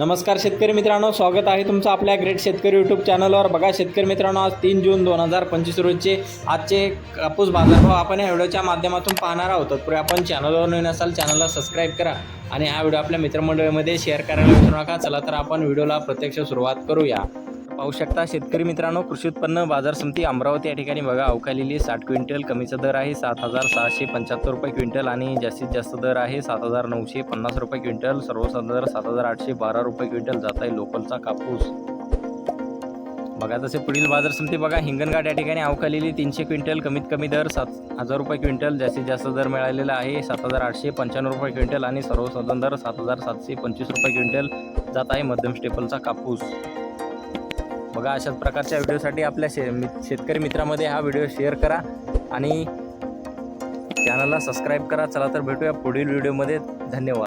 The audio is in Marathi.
नमस्कार शेतकरी मित्रांनो स्वागत आहे तुमचं आपल्या ग्रेट शेतकरी यूट्यूब चॅनलवर बघा शेतकरी मित्रांनो आज तीन जून दोन हजार पंचवीस रोजचे आजचे कापूस बाजारभाव आपण या व्हिडिओच्या माध्यमातून पाहणार आहोत. तत्पूर्वी आपण चॅनलवर नवीन असाल चॅनलला सबस्क्राईब करा आणि हा व्हिडिओ आपल्या मित्रमंडळीमध्ये शेअर करायला विसरू नका. चला तर आपण व्हिडिओला प्रत्यक्ष सुरुवात करूया. पाहू शकता शेतकरी मित्रांनो कृषी उत्पन्न बाजार समिती अमरावती या ठिकाणी बघा अवकालेली साठ क्विंटल कमीचा दर आहे सात हजार सहाशे पंच्याहत्तर रुपये क्विंटल आणि जास्तीत जास्त दर आहे सात हजार नऊशे पन्नास रुपये क्विंटल. सर्वसाधारण दर सात हजार आठशे बारा रुपये क्विंटल जात आहे लोकलचा कापूस. बघा तसे पुढील बाजार समिती बघा हिंगणघाट या ठिकाणी अवकालेली तीनशे क्विंटल कमीत कमी दर सात हजार रुपये क्विंटल जास्तीत जास्त दर मिळालेला आहे सात हजार आठशे पंच्याण्णव रुपये क्विंटल आणि सर्वसाधारण दर सात हजार सातशे पंचवीस रुपये क्विंटल जात आहे मध्यम स्टेपलचा कापूस. बघा अशाच प्रकारच्या व्हिडिओसाठी आपल्या शे शेतकरी मित्रामध्ये हा व्हिडिओ शेअर करा आणि चॅनलला सबस्क्राईब करा. चला तर भेटूया पुढील व्हिडिओमध्ये. धन्यवाद.